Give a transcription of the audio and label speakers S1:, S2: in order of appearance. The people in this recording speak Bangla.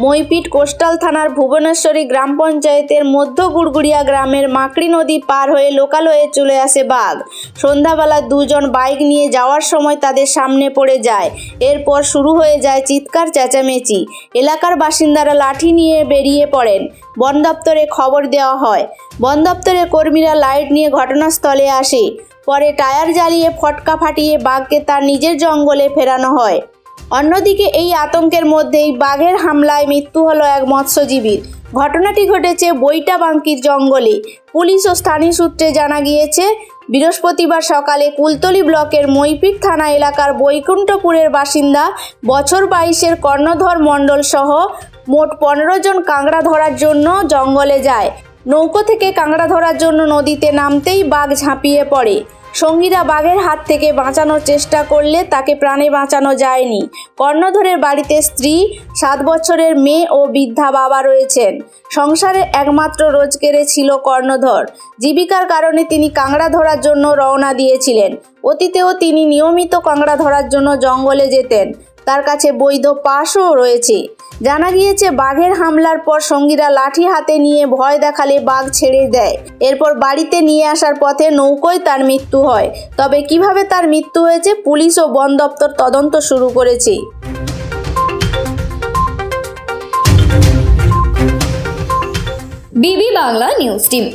S1: মইপিট কোস্টাল থানার ভুবনেশ্বরী গ্রাম পঞ্চায়েতের মধ্য গুড়গুড়িয়া গ্রামের মাকড়ি নদী পার হয়ে লোকালয়ে চলে আসে বাঘ। সন্ধ্যাবেলা দুজন বাইক নিয়ে যাওয়ার সময় তাদের সামনে পড়ে যায়। এরপর শুরু হয়ে যায় চিৎকার, চেঁচামেচি। এলাকার বাসিন্দারা লাঠি নিয়ে বেরিয়ে পড়েন। বন দপ্তরে খবর দেওয়া হয়, বন দপ্তরের কর্মীরা লাইট নিয়ে ঘটনাস্থলে আসে। পরে টায়ার জ্বালিয়ে ফটকা ফাটিয়ে বাঘকে তার নিজের জঙ্গলে ফেরানো হয়। অন্যদিকে এই আতঙ্কের মধ্যেই বাঘের হামলায় মৃত্যু হলো এক মৎস্যজীবীর। ঘটনাটি ঘটেছে বইটাবাঙ্কির জঙ্গলে। পুলিশ ও স্থানীয় সূত্রে জানা গিয়েছে, বৃহস্পতিবার সকালে কুলতলি ব্লকের মইপিট থানা এলাকার বৈকুণ্ঠপুরের বাসিন্দা বছর বাইশের কর্ণধর মণ্ডল সহ মোট পনেরো জন কাঁকড়া ধরার জন্য জঙ্গলে যায়। নৌকো থেকে কাঁকড়া ধরার জন্য নদীতে নামতেই বাঘ ঝাঁপিয়ে পড়ে। সঙ্গীরা বাঘের হাত থেকে বাঁচানোর চেষ্টা করলে তাকে প্রাণে বাঁচানো যায়নি। কর্ণধরের বাড়িতে স্ত্রী, সাত বছরের মেয়ে ও বৃদ্ধা বাবা রয়েছেন। সংসারে একমাত্র রোজগেরে ছিল কর্ণধর। জীবিকার কারণে তিনি কাঁকড়া ধরার জন্য রওনা দিয়েছিলেন। অতীতেও তিনি নিয়মিত কাঁকড়া ধরার জন্য জঙ্গলে যেতেন। তার কাছে বৈধ পাশও রয়েছে। জানা গিয়েছে, বাঘের হামলার পর সঙ্গীরা লাঠি হাতে নিয়ে ভয় দেখালে বাঘ ছেড়ে দেয়। এরপর বাড়িতে নিয়ে আসার পথে নৌকোয় তার মৃত্যু হয়। তবে কীভাবে তার মৃত্যু হয়েছে, পুলিশ ও বন দপ্তর তদন্ত শুরু করেছে।
S2: বিবি বাংলা নিউজ টিম।